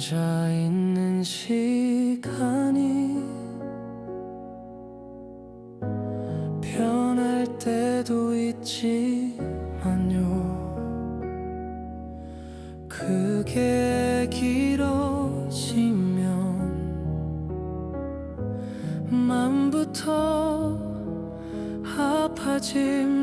혼자 있는 시간이 변할 때도 있지만요. 그게 길어지면 마음부터 아파집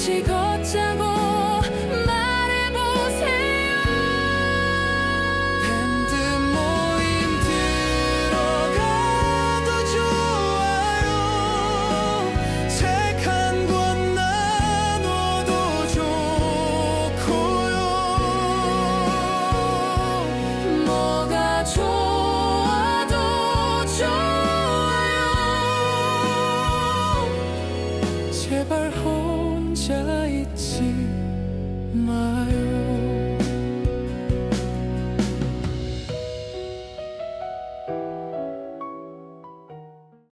같이 걷자고 말해보세요. 밴드 모임 들어가도 좋아요. 책 한 권 나눠도 좋고요. 뭐가 좋아도 좋아요. 제발 혼자 있지 마요